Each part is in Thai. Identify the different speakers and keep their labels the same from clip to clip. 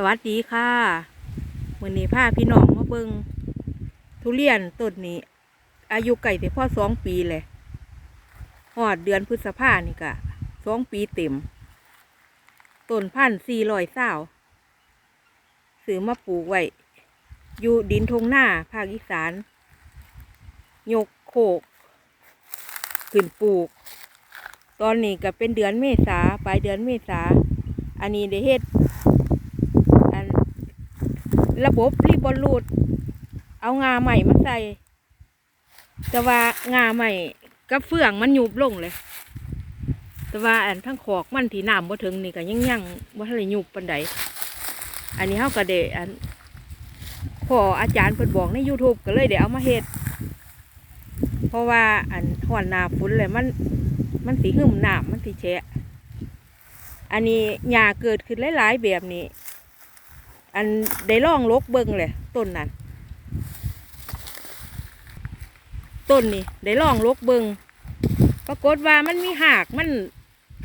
Speaker 1: สวัสดีค่ะวันนี้พาพี่น้องมาเบิงทุเรียนต้นนี้ อายุไก่แต่พ่อสองปีเลยหอดเดือนพฤษภานี่กะสองปีเต็มต้นพันสี่ร้อยเศร้าซื้อมาปลูกไว้อยู่ดินทงหน้าภาคอีสาน ยกโคกขึ้นปลูก ตอนนี้ก็เป็นเดือนเมษาปลายเดือนเมษาอันนี้ได้เฮ็ด ระบบรีบอลลูด เอางาใหม่มาใส่ แต่ว่างาใหม่กับเฟื่องมันยุบลงเลย แต่ว่าอันทั้งขอกมันที่น้ำบ่ถึงนี่ก็ยังยังบ่ทันได้ยุบปานใดอันนี้เฮาก็ได้อันพออาจารย์เพิ่นบอกใน YouTube ก็เลยได้เอามาเฮ็ดเพราะว่าอันหอนหนาฝนเลยมันมันสีหึมหนามมันสีแฉะ อันนี้หญ้าเกิดขึ้นหลายๆแบบนี้ อันได้ล่องลกเบิงเลยต้นนั้นต้นนี่ได้ล่องลกเบิงปรากฏว่ามันมีหากมัน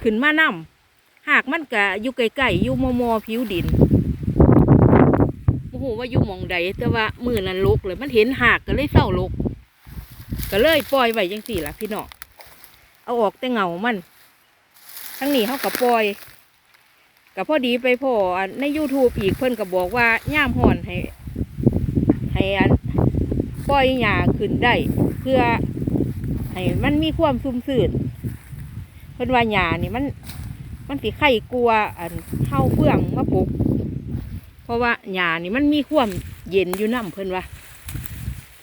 Speaker 1: ขึ้นมานำหากมันกะอยู่ไกลๆอยู่มอมอผิวดินโอ้โหว่าอยู่มองใดแต่ว่ามือนั้นลกเลย มันเห็นหากก็เลยเศร้าลก ก็เลยปล่อยไว้จังสี่ล่ะพี่น้องเอาออกแต่เงามัน ทั้งนี้เขากับปล่อย กับพอดีไปพออันใน YouTube อีกเพิ่นก็บอกว่าย่ามห่อนให้ให้อันปล่อยหญ้าขึ้นได้เพื่อให้มันมีความซุ่มซื่นเพิ่นว่าหญ้านี่มันมันสิไข่กลัวอันเข้าเฟื่องมาปลูกเพราะว่าหญ้านี่มันมีความเย็นอยู่น้ำเพิ่นว่า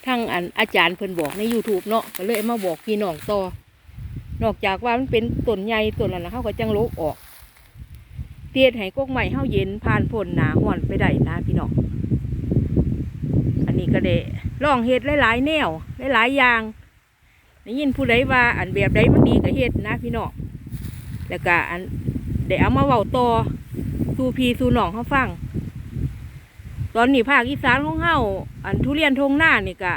Speaker 1: ทั้งอันอาจารย์เพิ่นบอกใน YouTube เนาะก็เลยมาบอกพี่น้องต่อนอกจากว่ามันเป็นต้นใหญ่ต้นนั้นนะเขาก็จังโลกออก เตียดให้กกใหม่เฮาเย็นผ่านฝนหนาห่อนไปได้นะพี่น้อง อันนี้ก็ได้ลองเฮ็ดหลายๆแนวหลายๆอย่างได้ยินผู้ใดว่าอันแบบใดมันดีก็เฮ็ดนะพี่น้อง แล้วก็อันได้เอามาเว้าต่อสู่พี่สู่น้องเขาฟัง ตอนนี้ภาคอีสานของเฮาอันทุเรียนทงหน้านี่ก็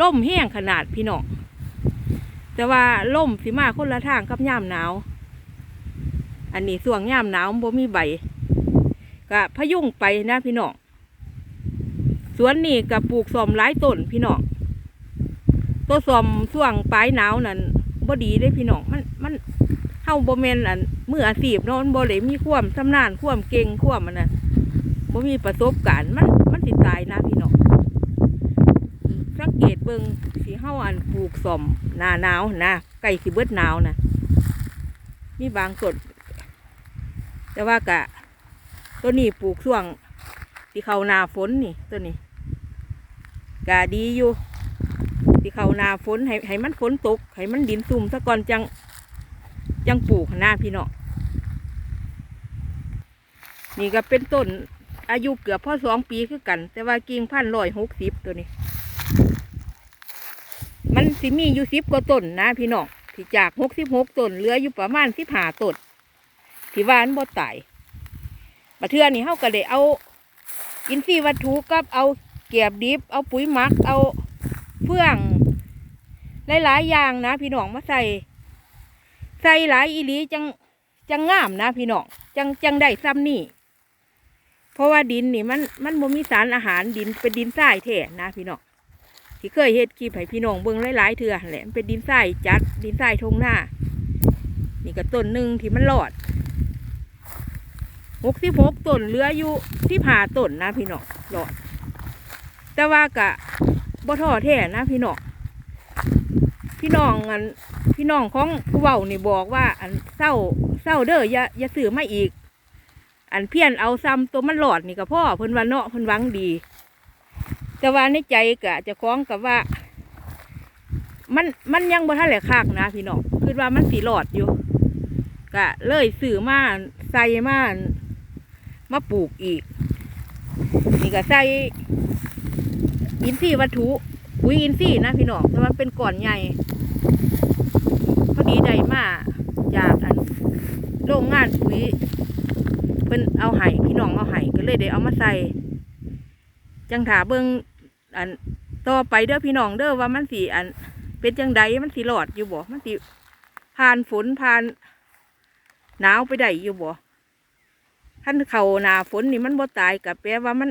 Speaker 1: ล่มแห้งขนาดพี่น้องแต่ว่าล่มสิมาคนละทางกับย่ามหนาว อันนี้ส่วงยามหนาวบ่มีใบก็พยุงไปนะพี่น้องสวนนี่ก็ปลูกสอมหลายต้นพี่น้องตัวสอมส่วงปลายหนาวนั่นบ่ดีเลยพี่น้องมันมันเฮาบ่แม่นอันมืออาชีพเนาะมันบ่ได้มีความชำนาญความเก่งความมันน่ะบ่มีประสบการณ์มันมันสิตายนะพี่น้องสังเกตเบิ่งสีเฮาอันปลูกสมหน้าหนาวนะไก่สิเบิดหนาวนะมีบางต้น แต่ว่ากะตัวนี้ปลูกช่วงที่เขานาฝนนี่ตัวนี้กะดีอยู่ที่เขานาฝนให้ให้มันฝนตกให้มันดินซุ่มซะก่อนจังจังปลูกหน้าพี่เนาะนี่ก็เป็นต้นอายุเกือบพ่อสองปีคือกัน แต่ว่ากิ่งพันร้อยหกสิบตัวนี้ มันสิมีอยู่สิบกว่าต้นนะพี่น้องที่จากหกสิบหกต้นเหลืออยู่ประมาณสิบห้าต้น ที่ว่าอันบ่ตายมาเทื่อนี่เฮาก็ได้เอา อินทรีย์วัตถุกับเอาเกียบดิบ เอาปุ๋ยหมัก เอาเฟื่องหลายๆอย่างนะ พี่น้องมาใส่ ใส่หลายอีหลีจังจังงามนะพี่น้องจังจังได้ซ้ำนี่เพราะว่าดินนี่มันมันบ่มีสารอาหารดินเป็นดินทรายแท้นะพี่น้องที่เคยเฮ็ดคลิปให้พี่น้องเบิ่งหลายๆเทื่อแหละเป็นดินทรายจัดดินทรายทงหน้า นี่ก็ต้นหนึ่งที่มันรอด หกสิบหกต้นเหลืออยู่ที่ผ่าต้นนะพี่น้องรอดแต่ว่ากะบ่ท้อแท้นะพี่น้องพี่น้องอันพี่น้องของผู้เว้านี่บอกว่า อันเศร้าเศร้าเด้ออย่าอย่าซื้อมาอีก อันเพี้ยนเอาซ้ำตัวมันหลอดนี่ก็พ่อเพิ่นว่าเนาะเพิ่นวังดี แต่ว่าในใจกะจะคล้องกับว่า มันมันยังบ่ทันแหลคักนะพี่น้องคือว่ามันสีหลอดอยู่กะเลยซื้อมาใส่มา มาปลูกอีก นี่ก็ใส่อินทรีย์วัตถุปุ๋ยอินทรีย์นะพี่น้องแต่มันเป็นก่อนใหญ่พอดีได้มาจากอันโรงงานปุ๋ยเพิ่นเอาไห้พี่น้องเอาไห้ก็เลยได้เอามาใส่จังถาเบิงอันต่อไปเด้อพี่น้องเด้อว่ามันสีอัน เป็นจังใดมันสีหลอดอยู่บ่มันสีผ่านฝนผ่านหนาวไปได้อยู่บ่ ท่านเขานาฝนนี่มันบ่ตายกับแปลว่ามัน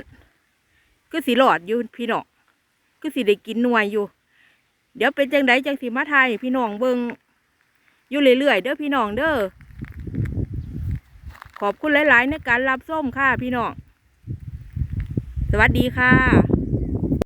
Speaker 1: ก็สิรอดอยู่พี่น้องก็สิได้กินหน่วยอยู่ เดี๋ยวเป็นจังไดจังสิมาทายพี่น้องเบิงอยู่เรื่อยๆเด้อพี่น้องเด้อขอบคุณหลาย ๆ ในการรับส้มค่ะพี่น้อง สวัสดีค่ะ